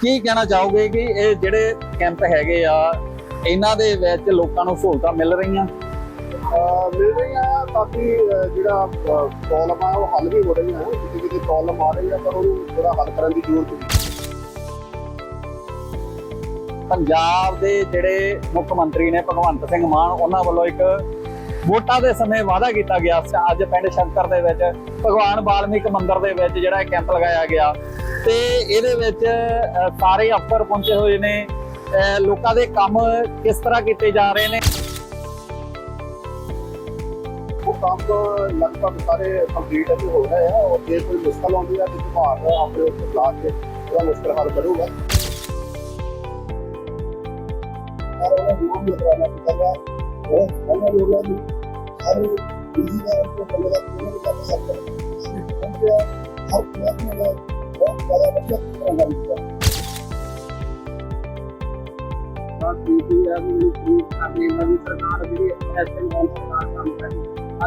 ਕੀ ਕਹਿਣਾ ਚਾਹੋਗੇ ਕਿ ਇਹ ਜਿਹੜੇ ਕੈਂਪ ਹੈਗੇ ਆ ਇਹਨਾਂ ਦੇ ਵਿੱਚ ਲੋਕਾਂ ਨੂੰ ਸਹੂਲਤਾਂ ਮਿਲ ਰਹੀਆਂ? ਮਿਲ ਰਹੀਆਂ ਕਾਫੀ ਜਿਹੜਾ ਪ੍ਰੋਬਲਮ ਆ ਉਹ ਹੱਲ ਵੀ ਹੋ ਰਹੀਆਂ ਹੈ ਕਿਤੇ ਕਿਤੇ ਪ੍ਰੋਬਲਮ ਆ ਰਹੀ ਆ ਪਰ ਉਹਨੂੰ ਥੋੜਾ ਹੱਲ ਕਰਨ ਦੀ ਜ਼ਰੂਰਤ ਹੈ। ਪੰਜਾਬ ਦੇ ਜਿਹੜੇ ਮੁੱਖ ਮੰਤਰੀ ਨੇ ਭਗਵੰਤ ਸਿੰਘ ਮਾਨ ਉਹਨਾਂ ਵੱਲੋਂ ਇੱਕ ਵੋਟਾਂ ਦੇ ਸਮੇਂ ਵਾਅਦਾ ਕੀਤਾ ਗਿਆ ਸੀ। ਅੱਜ ਪਿੰਡ ਸ਼ੰਕਰ ਦੇ ਵਿੱਚ ਭਗਵਾਨ ਵਾਲਮੀਕ ਮੰਦਿਰ ਦੇ ਵਿੱਚ ਜਿਹੜਾ ਕੈਂਪ ਲਗਾਇਆ ਗਿਆ। ਤੇ ਇਹਦੇ ਵਿੱਚ ਸਾਰੇ ਅਫਸਰ ਪਹੁੰਚੇ ਹੋਏ ਨੇ। ਲੋਕਾਂ ਦੇ ਕੰਮ ਕਿਸ ਤਰ੍ਹਾਂ ਕੀਤੇ ਜਾ ਰਹੇ ਨੇ? ਉਹ ਕੰਮ ਲਗਭਗ ਸਾਰੇ ਕੰਪਲੀਟ ਅਜੇ ਹੋ ਰਹੇ ਆ। ਔਰ ਜੇ ਕੋਈ ਮੁਸ਼ਕਲ ਆਉਂਦੀ ਆ, ਤੇ ਵਿਭਾਗ ਆਪਣੇ ਉੱਤੇ ਬੁਲਾ ਕੇ ਉਹਦਾ ਮੁਸ਼ਕਲ ਹੱਲ ਕਰੂਗਾ। ਔਰ ਉਹਨਾਂ ਨੂੰ ਵੀ ਅਗਰ ਨਾ ਕੀਤਾ ਉਹ ਉਹਨਾਂ ਨੂੰ ਹੈ ਵੀ ਅੱਜ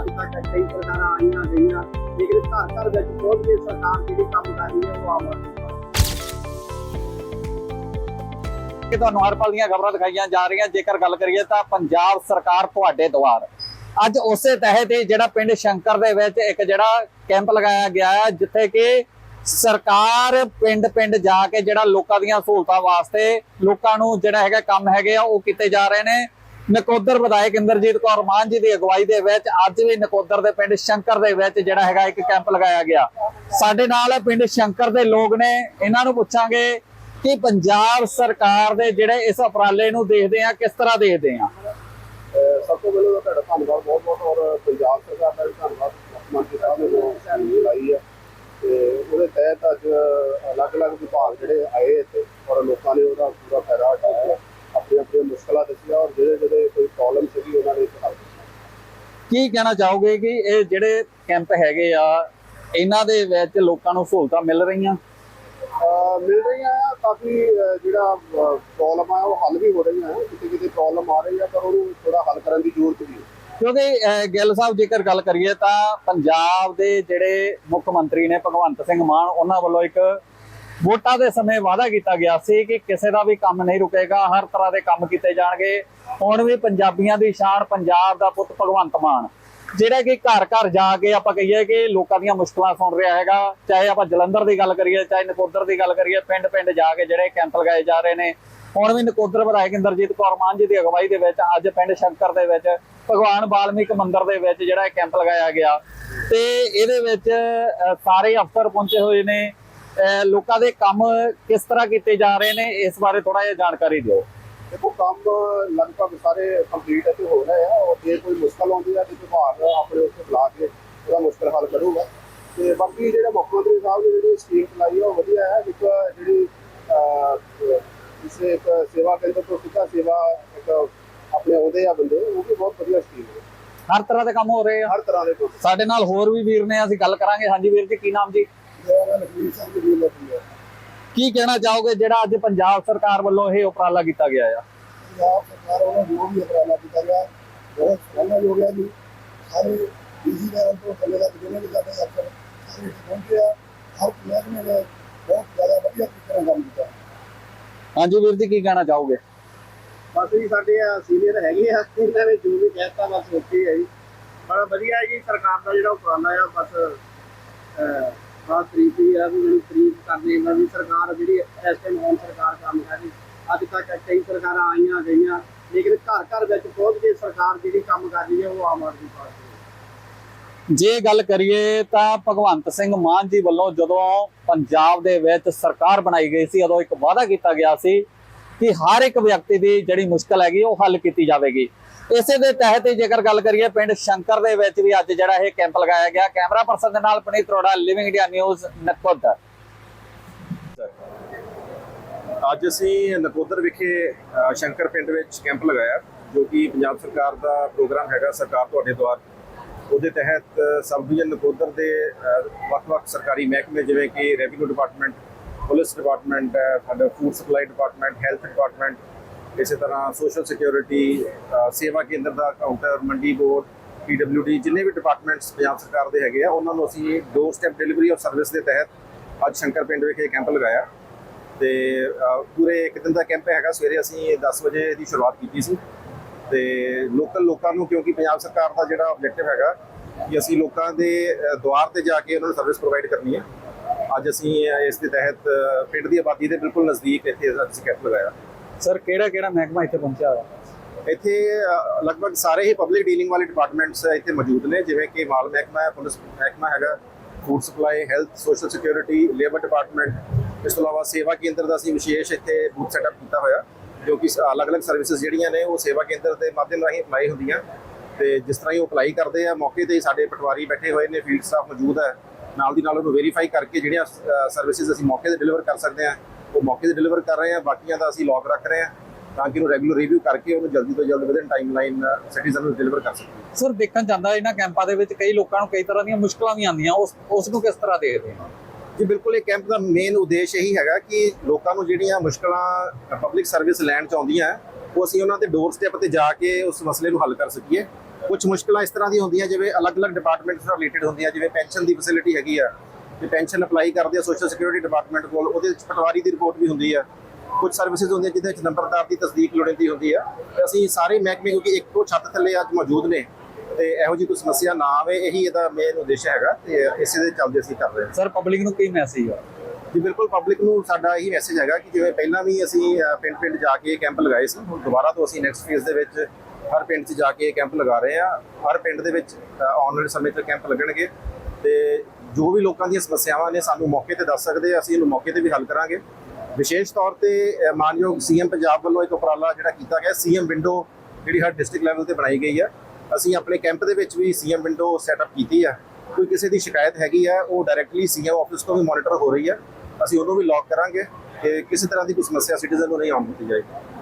ਤੱਕ ਕਈ ਸਰਕਾਰਾਂ ਆਈਆਂ ਗਈਆਂ, ਲੇਕਿਨ ਘਰ ਘਰ ਵਿੱਚ ਬਹੁਤ ਵੀ ਸਰਕਾਰ ਜਿਹੜੀ ਕੰਮ ਕਰ ਰਹੀ ਹੈ, ਉਹ ਆਮ ਕਿ ਤੁਹਾਨੂੰ ਹਰ ਪਲ ਦੀਆਂ ਖਬਰਾਂ ਦਿਖਾਈਆਂ ਜਾ ਰਹੀਆਂ। ਜੇਕਰ ਗੱਲ ਕਰੀਏ ਤਾਂ ਪੰਜਾਬ ਸਰਕਾਰ ਤੁਹਾਡੇ ਦੁਆਰ। ਅੱਜ ਉਸੇ ਤਹਿਤ ਹੀ ਜਿਹੜਾ ਪਿੰਡ ਸ਼ੰਕਰ ਦੇ ਵਿੱਚ ਇੱਕ ਜਿਹੜਾ ਕੈਂਪ ਲਗਾਇਆ ਗਿਆ ਹੈ, ਜਿੱਥੇ ਕਿ ਸਰਕਾਰ ਪਿੰਡ ਪਿੰਡ ਜਾ ਕੇ ਜਿਹੜਾ ਲੋਕਾਂ ਦੀਆਂ ਸਹੂਲਤਾਂ ਵਾਸਤੇ ਲੋਕਾਂ ਨੂੰ ਜਿਹੜਾ ਹੈਗਾ ਕੰਮ ਹੈਗੇ ਆ, ਉਹ ਕੀਤੇ ਜਾ ਰਹੇ ਨੇ। ਨਕੋਦਰ ਵਿਧਾਇਕ ਇੰਦਰਜੀਤ ਕੌਰ ਮਾਨ ਜੀ ਦੀ ਅਗਵਾਈ ਦੇ ਵਿੱਚ ਅੱਜ ਵੀ ਨਕੋਦਰ ਦੇ ਪਿੰਡ ਸ਼ੰਕਰ ਦੇ ਵਿੱਚ ਜਿਹੜਾ ਹੈਗਾ ਇੱਕ ਕੈਂਪ ਲਗਾਇਆ ਗਿਆ। ਸਾਡੇ ਨਾਲ ਪਿੰਡ ਸ਼ੰਕਰ ਦੇ ਲੋਕ ਨੇ, ਇਹਨਾਂ ਨੂੰ ਪੁੱਛਾਂਗੇ ਕਿ ਪੰਜਾਬ ਸਰਕਾਰ ਦੇ ਜਿਹੜੇ ਇਸ ਉਪਰਾਲੇ ਨੂੰ ਦੇਖਦੇ ਆ, ਕਿਸ ਤਰ੍ਹਾਂ ਦੇਖਦੇ ਆ? ਸਭ ਤੋਂ ਪਹਿਲਾਂ ਤਾਂ ਤੁਹਾਡਾ ਧੰਨਵਾਦ ਬਹੁਤ ਬਹੁਤ, ਔਰ ਪੰਜਾਬ ਸਰਕਾਰ ਦਾ ਵੀ ਧੰਨਵਾਦ। ਮੁੱਖ ਮੰਤਰੀ ਸਾਹਿਬ ਨੇ ਜੋ ਸਕੀਮ ਲਾਈ ਹੈ। ਤੇ ਉਹਦੇ ਤਹਿਤ ਅੱਜ ਅਲੱਗ-ਅਲੱਗ ਵਿਭਾਗ ਜਿਹੜੇ ਆਏ ਇੱਥੇ, ਔਰ ਲੋਕਾਂ ਨੇ ਉਹਦਾ ਪੂਰਾ ਫਾਇਦਾ ਉਠਾਇਆ ਆਪਣੀਆਂ ਆਪਣੀਆਂ ਮੁਸ਼ਕਲਾਂ ਦੱਸੀਆਂ, ਔਰ ਜਿਹੜੇ ਜਿਹੜੇ ਕੋਈ ਪ੍ਰੋਬਲਮ ਸੀਗੀ, ਉਹਨਾਂ ਨੇ ਹੱਲ ਕੀ ਕਹਿਣਾ ਚਾਹੋਗੇ ਕਿ ਇਹ ਜਿਹੜੇ ਕੈਂਪ ਹੈਗੇ ਆ, ਇਹਨਾਂ ਦੇ ਵਿੱਚ ਲੋਕਾਂ ਨੂੰ ਸਹੂਲਤਾਂ ਮਿਲ ਰਹੀਆਂ? ਮਿਲ ਰਹੀਆਂ ਆ, ਕਾਫੀ ਜਿਹੜਾ ਪ੍ਰੋਬਲਮ ਆ, ਉਹ ਹੱਲ ਵੀ ਹੋ ਰਹੀਆਂ ਹੈ ਕਿਤੇ ਕਿਤੇ ਪ੍ਰੋਬਲਮ ਆ ਰਹੀ ਆ, ਪਰ ਉਹਨੂੰ ਥੋੜਾ ਹੱਲ ਕਰਨ ਦੀ ਜ਼ਰੂਰਤ ਵੀ ਹੈ। ਕਿਉਂਕਿ ਗਿੱਲ ਸਾਹਿਬ, ਜੇਕਰ ਗੱਲ ਕਰੀਏ ਤਾਂ ਪੰਜਾਬ ਦੇ ਜਿਹੜੇ ਮੁੱਖ ਮੰਤਰੀ ਨੇ ਭਗਵੰਤ ਸਿੰਘ ਮਾਨ, ਉਹਨਾਂ ਵੱਲੋਂ ਇੱਕ ਵੋਟਾਂ ਦੇ ਸਮੇਂ ਵਾਅਦਾ ਕੀਤਾ ਗਿਆ ਸੀ ਕਿ ਕਿਸੇ ਦਾ ਵੀ ਕੰਮ ਨਹੀਂ ਰੁਕੇਗਾ, ਹਰ ਤਰ੍ਹਾਂ ਦੇ ਕੰਮ ਕੀਤੇ ਜਾਣਗੇ। ਹੁਣ ਵੀ ਪੰਜਾਬੀਆਂ ਦੀ ਸ਼ਾਨ ਪੰਜਾਬ ਦਾ ਪੁੱਤ ਭਗਵੰਤ ਮਾਨ। ਜਿਹੜਾ ਕਿ ਘਰ ਘਰ ਜਾ ਕੇ ਆਪਾਂ ਕਹੀਏ ਕਿ ਲੋਕਾਂ ਦੀਆਂ ਮੁਸ਼ਕਲਾਂ ਸੁਣ ਰਿਹਾ ਹੈਗਾ, ਚਾਹੇ ਆਪਾਂ ਜਲੰਧਰ ਦੀ ਗੱਲ ਕਰੀਏ, ਚਾਹੇ ਨਕੋਦਰ ਦੀ ਗੱਲ ਕਰੀਏ, ਪਿੰਡ ਪਿੰਡ ਜਾ ਕੇ ਜਿਹੜੇ ਕੈਂਪ ਲਗਾਏ ਜਾ ਰਹੇ ਨੇ। ਹੁਣ ਵੀ ਨਕੋਦਰ ਵਿਧਾਇਕ ਇੰਦਰਜੀਤ ਕੌਰ ਮਾਨ ਜੀ ਦੀ ਅਗਵਾਈ ਦੇ ਵਿੱਚ, ਅੱਜ ਪਿੰਡ ਸ਼ੰਕਰ ਦੇ ਵਿੱਚ, ਭਗਵਾਨ ਵਾਲਮੀਕ ਮੰਦਿਰ ਦੇ ਵਿੱਚ ਜਿਹੜਾ ਕੈਂਪ ਲਗਾਇਆ ਗਿਆ। ਤੇ ਇਹਦੇ ਵਿੱਚ ਸਾਰੇ ਅਫਸਰ ਪਹੁੰਚੇ ਹੋਏ ਨੇ। ਲੋਕਾਂ ਦੇ ਕੰਮ ਕਿਸ ਤਰ੍ਹਾਂ ਕੀਤੇ ਜਾ ਰਹੇ ਨੇ, ਇਸ ਬਾਰੇ ਥੋੜਾ ਜਿਹਾ ਜਾਣਕਾਰੀ ਦਿਓ। ਦੇਖੋ, ਕੰਮ ਲਗਭਗ ਸਾਰੇ ਕੰਪਲੀਟ ਅਤੇ ਹੋ ਰਹੇ ਆ। ਜੇ ਕੋਈ ਮੁਸ਼ਕਲ ਆਉਂਦੀ ਆ ਤੇ ਵਿਭਾਗ ਆਪਣੇ ਉੱਤੇ ਬੁਲਾ ਕੇ ਉਹਦਾ ਮੁਸ਼ਕਲ ਹੱਲ ਕਰੂਗਾ। ਤੇ ਬਾਕੀ ਜਿਹੜਾ ਮੁੱਖ ਮੰਤਰੀ ਸਾਹਿਬ ਨੇ ਜਿਹੜੀ ਸਕੀਮ ਚਲਾਈ ਆ ਉਹ ਵਧੀਆ ਹੈ। ਇੱਕ ਜਿਹੜੀ ਇਸੇ ਇੱਕ ਸੇਵਾ ਕੇਂਦਰ ਤੋਂ ਸਿੱਧਾ ਸੇਵਾ ਇੱਕ ਆਪਣੇ ਆਉਂਦੇ ਆ ਬੰਦੇ ਉਹ ਵੀ ਬਹੁਤ ਵਧੀਆ ਸਕੀਮ ਹੈ। ਹਰ ਤਰ੍ਹਾਂ ਦੇ ਕੰਮ ਹੋ ਰਹੇ ਆ। ਹਰ ਤਰ੍ਹਾਂ ਦੇ ਸਾਡੇ ਨਾਲ ਹੋਰ ਵੀ ਵੀਰ ਨੇ ਅਸੀਂ ਗੱਲ ਕਰਾਂਗੇ। ਹਾਂਜੀ ਵੀਰ ਜੀ ਕੀ ਨਾਮ ਜੀ? ਹੈ ਕੀ ਕਹਿਣਾ ਚਾਹੋਗੇ ਜਿਹੜਾ ਅੱਜ ਪੰਜਾਬ ਸਰਕਾਰ ਵੱਲੋਂ ਇਹ ਉਪਰਾਲਾ ਕੀਤਾ ਗਿਆ ਆ? ਪੰਜਾਬ ਸਰਕਾਰ ਵੱਲੋਂ ਜੋ ਵੀ ਉਪਰਾਲਾ ਕੀਤਾ ਗਿਆ। ਬਹੁਤ ਸੋਹਣਾ ਹੋ ਗਿਆ ਜੀ। ਸਾਰੇ ਬਿਜ਼ੀ ਲੈਵਲ ਤੋਂ ਥੱਲੇ ਤੱਕ ਜਿੰਨੇ ਵੀ ਸਾਡੇ ਅਫਸਰ ਸਾਰੇ ਪਹੁੰਚੇ ਆ। ਹਰ ਮਹਿਕਮੇ ਨੇ ਬਹੁਤ ਜ਼ਿਆਦਾ ਵਧੀਆ ਤਰੀਕੇ ਨਾਲ ਕੰਮ ਕੀਤਾ। ਹਾਂਜੀ ਵੀਰ ਜੀ ਕੀ ਕਹਿਣਾ ਚਾਹੋਗੇ? ਬਸ ਜੀ ਸਾਡੇ ਸੀਨੀਅਰ ਹੈਗੇ ਆ। ਇਹਨਾਂ ਨੇ ਜੋ ਵੀ ਕਹਿਤਾ ਬਸ ਓਕੇ ਹੈ ਜੀ। ਬੜਾ ਵਧੀਆ ਹੈ ਜੀ ਸਰਕਾਰ ਦਾ ਜਿਹੜਾ ਉਪਰਾਲਾ ਆ ਬਸ ਬਾਤ ਤਰੀਕ ਹੀ ਆ ਵੀ ਜਿਹੜੀ ਤਰੀਕ ਕਰਨੀ ਨਵੀਂ ਸਰਕਾਰ ਜਿਹੜੀ ਐਸਐਮ ਹੋਮ ਸਰਕਾਰ ਕੰਮ ਕਰ ਰਹੀ। ਅੱਜ ਤੱਕ ਕਈ ਸਰਕਾਰਾਂ ਆਈਆਂ ਗਈਆਂ। ਲੇਕਿਨ ਘਰ ਘਰ ਵਿੱਚ ਪਹੁੰਚ ਕੇ ਸਰਕਾਰ ਜਿਹੜੀ ਕੰਮ ਕਰ ਰਹੀ ਹੈ, ਉਹ ਆਮ ਆਦਮੀ ਪਾਰਟੀ ਜੇ ਗੱਲ ਕਰੀਏ ਤਾਂ ਭਗਵੰਤ ਸਿੰਘ ਮਾਨ ਜੀ ਵੱਲੋਂ ਜਦੋਂ ਪੰਜਾਬ ਦੇ ਵਿੱਚ ਸਰਕਾਰ ਬਣਾਈ ਗਈ ਸੀ, ਉਦੋਂ ਇੱਕ ਵਾਅਦਾ ਕੀਤਾ ਗਿਆ ਸੀ ਕਿ ਹਰ ਇੱਕ ਵਿਅਕਤੀ ਦੀ ਜਿਹੜੀ ਮੁਸ਼ਕਲ ਹੈਗੀ, ਉਹ ਹੱਲ ਕੀਤੀ ਜਾਵੇਗੀ। ਇਸੇ ਦੇ ਤਹਿਤ ਹੀ ਜੇਕਰ ਗੱਲ ਕਰੀਏ, ਪਿੰਡ ਸ਼ੰਕਰ ਦੇ ਵਿੱਚ ਵੀ ਅੱਜ ਜਿਹੜਾ ਇਹ ਕੈਂਪ ਲਗਾਇਆ ਗਿਆ। ਕੈਮਰਾ ਪਰਸਨ ਦੇ ਨਾਲ Puneet Arora living India news Nakodar. ਅੱਜ ਅਸੀਂ ਨਕੋਦਰ ਵਿਖੇ ਸ਼ੰਕਰ ਪਿੰਡ ਵਿੱਚ ਕੈਂਪ ਲਗਾਇਆ, ਜੋ ਕਿ ਪੰਜਾਬ ਸਰਕਾਰ ਦਾ ਪ੍ਰੋਗਰਾਮ ਹੈਗਾ, ਸਰਕਾਰ ਤੁਹਾਡੇ ਦੁਆਰ। ਉਹਦੇ ਤਹਿਤ ਸਬ ਡਿਵੀਜ਼ਨ ਨਕੋਦਰ ਦੇ ਵੱਖ-ਵੱਖ ਸਰਕਾਰੀ ਮਹਿਕਮੇ, ਜਿਵੇਂ ਕਿ ਰੈਵਨਿਊ ਡਿਪਾਰਟਮੈਂਟ, ਪੁਲਿਸ ਡਿਪਾਰਟਮੈਂਟ ਸਾਡਾ food supply department, health department, ਇਸੇ ਤਰ੍ਹਾਂ ਸੋਸ਼ਲ ਸਿਕਿਉਰਿਟੀ ਸੇਵਾ ਕੇਂਦਰ ਦਾ ਕਾਊਂਟਰ, ਮੰਡੀ ਬੋਰਡ ਪੀਡਬਲਯੂਡੀ ਜਿੰਨੇ ਵੀ ਡਿਪਾਰਟਮੈਂਟਸ ਪੰਜਾਬ ਸਰਕਾਰ ਦੇ ਹੈਗੇ ਆ, ਉਹਨਾਂ ਨੂੰ ਅਸੀਂ door step delivery of service ਦੇ ਤਹਿਤ ਅੱਜ ਸ਼ੰਕਰ ਪਿੰਡ ਵਿਖੇ ਕੈਂਪ ਲਗਾਇਆ। ਤੇ ਪੂਰੇ ਇੱਕ ਦਿਨ ਦਾ ਕੈਂਪ ਹੈਗਾ ਸਵੇਰੇ ਅਸੀਂ 10 ਵਜੇ ਦੀ ਸ਼ੁਰੂਆਤ ਕੀਤੀ ਸੀ। ਤੇ ਲੋਕਲ ਲੋਕਾਂ ਨੂੰ ਕਿਉਂਕਿ ਪੰਜਾਬ ਸਰਕਾਰ ਦਾ ਜਿਹੜਾ ਆਬਜੈਕਟਿਵ ਹੈਗਾ ਕਿ ਅਸੀਂ ਲੋਕਾਂ ਦੇ ਦੁਆਰ ਤੇ ਜਾ ਕੇ ਉਹਨਾਂ ਨੂੰ ਸਰਵਿਸ ਪ੍ਰੋਵਾਈਡ ਕਰਨੀ ਹੈ। ਅੱਜ ਅਸੀਂ ਇਸ ਦੇ ਤਹਿਤ ਪਿੰਡ ਦੀ ਆਬਾਦੀ ਦੇ ਬਿਲਕੁਲ ਨਜ਼ਦੀਕ ਇੱਥੇ ਅਸੀਂ ਕੈਂਪ ਲਗਾਇਆ। ਸਰ ਕਿਹੜਾ ਕਿਹੜਾ ਮਹਿਕਮਾ ਇੱਥੇ ਪਹੁੰਚਿਆ ਹੋਇਆ? ਇੱਥੇ ਲਗਭਗ ਸਾਰੇ ਹੀ ਪਬਲਿਕ ਡੀਲਿੰਗ ਵਾਲੇ ਡਿਪਾਰਟਮੈਂਟਸ ਇੱਥੇ ਮੌਜੂਦ ਨੇ ਜਿਵੇਂ ਕਿ ਮਾਲ ਮਹਿਕਮਾ ਹੈ ਪੁਲਿਸ ਮਹਿਕਮਾ ਹੈਗਾ food supply health social security labour department ਇਸ ਤੋਂ ਇਲਾਵਾ ਸੇਵਾ ਕੇਂਦਰ ਦਾ ਅਸੀਂ ਵਿਸ਼ੇਸ਼ ਇੱਥੇ ਬੂਥ ਸੈਟਅਪ ਕੀਤਾ ਹੋਇਆ, ਜੋ ਕਿ ਅਲੱਗ-ਅਲੱਗ ਸਰਵਿਸਿਜ਼ ਜਿਹੜੀਆਂ ਨੇ, ਉਹ ਸੇਵਾ ਕੇਂਦਰ ਦੇ ਮਾਧਿਅਮ ਰਾਹੀਂ ਅਪਲਾਈ ਹੁੰਦੀਆਂ। ਤੇ ਜਿਸ ਤਰ੍ਹਾਂ ਹੀ ਉਹ ਅਪਲਾਈ ਕਰਦੇ ਆ, ਮੌਕੇ ਤੇ ਸਾਡੇ ਪਟਵਾਰੀ ਬੈਠੇ ਹੋਏ ਨੇ ਫੀਲਡ ਸਟਾਫ ਮੌਜੂਦ ਹੈ। ਨਾਲ ਦੀ ਨਾਲ ਉਹਨੂੰ ਵੈਰੀਫਾਈ ਕਰਕੇ ਜਿਹੜੀਆਂ ਸਰਵਿਸਿਜ਼ ਅਸੀਂ ਮੌਕੇ ਤੇ ਡਿਲੀਵਰ ਕਰ ਸਕਦੇ ਆ ਉਹ ਮੌਕੇ ਤੇ ਡਿਲੀਵਰ ਕਰ ਰਹੇ ਆ ਬਾਕੀਆਂ ਦਾ ਅਸੀਂ ਲੌਗ ਰੱਖ ਰਹੇ ਆ ਤਾਂ ਕਿ ਉਹਨੂੰ ਰੈਗੂਲਰ ਰਿਵਿਊ ਕਰਕੇ ਉਹਨੂੰ ਜਲਦੀ ਤੋਂ ਜਲਦ ਵਿਦਨ ਟਾਈਮਲਾਈਨ ਸਿਟੀਜ਼ਨ ਨੂੰ ਡਿਲੀਵਰ ਕਰ ਸਕੀਏ ਸਰ ਦੇਖਣ ਜਾਂਦਾ ਇਹਨਾਂ ਕੈਂਪਾਂ ਦੇ ਵਿੱਚ ਕਈ ਲੋਕਾਂ ਨੂੰ ਕਈ ਤਰ੍ਹਾਂ ਦੀਆਂ ਮੁਸ਼ਕਲਾਂ ਵੀ ਆਉਂਦੀਆਂ, ਉਸ ਉਸ ਨੂੰ ਕਿਸ ਤਰ੍ਹਾਂ ਦੇਖਦੇ ਹੋ? ਜੀ, ਬਿਲਕੁਲ, ਇਹ ਕੈਂਪ ਦਾ ਮੇਨ ਉਦੇਸ਼ ਇਹੀ ਹੈਗਾ ਕਿ ਲੋਕਾਂ ਨੂੰ ਜਿਹੜੀਆਂ ਮੁਸ਼ਕਲਾਂ ਪਬਲਿਕ ਸਰਵਿਸ ਲੈਣ ਚ ਆਉਂਦੀਆਂ, ਉਹ ਅਸੀਂ ਉਹਨਾਂ ਦੇ ਡੋਰ ਸਟੈਪ ਤੇ ਜਾ ਕੇ ਉਸ ਮਸਲੇ ਨੂੰ ਹੱਲ ਕਰ ਸਕੀਏ। ਕੁਝ ਮੁਸ਼ਕਲਾਂ ਇਸ ਤਰ੍ਹਾਂ ਦੀ ਹੁੰਦੀਆਂ, ਜਿਵੇਂ ਅਲੱਗ-ਅਲੱਗ ਡਿਪਾਰਟਮੈਂਟਸ ਨਾਲ ਰਿਲੇਟਡ ਹੁੰਦੀਆਂ, ਜਿਵੇਂ ਪੈਨਸ਼ਨ ਦੀ ਫੈਸਿਲਿਟੀ ਹੈਗੀ ਆ, ਤੇ ਪੈਨਸ਼ਨ ਅਪਲਾਈ ਕਰਦੇ ਆ ਸੋਸ਼ਲ ਸਿਕਿਉਰਿਟੀ ਡਿਪਾਰਟਮੈਂਟ ਕੋਲ, ਉਹਦੇ ਵਿੱਚ ਪਟਵਾਰੀ ਦੀ ਰਿਪੋਰਟ ਵੀ ਹੁੰਦੀ ਆ। ਕੁਝ ਸਰਵਿਸਿਜ਼ ਹੁੰਦੀਆਂ ਜਿਹਦੇ ਵਿੱਚ ਨੰਬਰਦਾਰ ਦੀ ਤਸਦੀਕ ਲੋੜੀਂਦੀ ਹੁੰਦੀ ਆ। ਤੇ ਅਸੀਂ ਸਾਰੇ ਮਹਿਕਮੇ, ਕਿਉਂਕਿ ਇੱਕੋ ਛੱਤ ਥੱਲੇ ਅੱਜ ਮੌਜੂਦ ਨੇ ਤੇ ਇਹੋ ਜਿਹੀ ਕੋਈ ਸਮੱਸਿਆ ਨਾ ਆਵੇ ਇਹੀ ਇਹਦਾ ਮੇਨ ਉਦੇਸ਼ ਹੈਗਾ ਤੇ ਇਸੇ ਦੇ ਚੱਲਦੇ ਅਸੀਂ ਕਰ ਰਹੇ ਹਾਂ। ਸਰ ਪਬਲਿਕ ਨੂੰ ਕੀ ਮੈਸੇਜ ਆ? ਜੀ ਬਿਲਕੁਲ ਪਬਲਿਕ ਨੂੰ ਸਾਡਾ ਇਹੀ ਮੈਸੇਜ ਹੈਗਾ ਕਿ ਜਿਵੇਂ ਪਹਿਲਾਂ ਵੀ ਅਸੀਂ ਪਿੰਡ ਪਿੰਡ ਜਾ ਕੇ ਕੈਂਪ ਲਗਾਏ ਸੀ ਹੁਣ ਦੁਬਾਰਾ ਤੋਂ ਅਸੀਂ ਨੈਕਸਟ ਫੇਜ਼ ਦੇ ਵਿੱਚ ਹਰ ਪਿੰਡ 'ਚ ਜਾ ਕੇ ਕੈਂਪ ਲਗਾ ਰਹੇ ਆ ਹਰ ਪਿੰਡ ਦੇ ਵਿੱਚ ਆਉਣ ਵਾਲੇ ਸਮੇਂ 'ਚ ਕੈਂਪ ਲੱਗਣਗੇ ਤੇ ਜੋ ਵੀ ਲੋਕਾਂ ਦੀਆਂ ਸਮੱਸਿਆਵਾਂ ਨੇ ਸਾਨੂੰ ਮੌਕੇ ਤੇ ਦੱਸ ਸਕਦੇ ਆ ਅਸੀਂ ਇਹਨੂੰ ਮੌਕੇ ਤੇ ਵੀ ਹੱਲ ਕਰਾਂਗੇ। ਵਿਸ਼ੇਸ਼ ਤੌਰ ਤੇ ਮਾਨਯੋਗ ਸੀਐਮ ਪੰਜਾਬ ਵੱਲੋਂ ਇੱਕ ਉਪਰਾਲਾ ਜਿਹੜਾ ਕੀਤਾ ਗਿਆ ਸੀਐਮ ਵਿੰਡੋ ਜਿਹੜੀ ਹਰ ਡਿਸਟ੍ਰਿਕਟ ਲੈਵਲ ਤੇ ਬਣਾਈ ਗਈ ਆ ਅਸੀਂ ਆਪਣੇ ਕੈਂਪ ਦੇ ਵਿੱਚ ਵੀ ਸੀਐਮ ਵਿੰਡੋ ਸੈਟਅਪ ਕੀਤੀ ਆ। ਕੋਈ ਕਿਸੇ ਦੀ ਸ਼ਿਕਾਇਤ ਹੈਗੀ ਆ, ਉਹ ਡਾਇਰੈਕਟਲੀ ਸੀਐਮ ਆਫਿਸ ਤੋਂ ਵੀ ਮੋਨੀਟਰ ਹੋ ਰਹੀ ਆ। ਅਸੀਂ ਉਹਨੂੰ ਵੀ ਲੌਕ ਕਰਾਂਗੇ ਕਿ ਕਿਸੇ ਤਰ੍ਹਾਂ ਦੀ ਕੋਈ ਸਮੱਸਿਆ ਸਿਟੀਜ਼ਨ ਨੂੰ ਨਹੀਂ ਆਉਣ ਦਿੱਤੀ ਜਾਏਗੀ।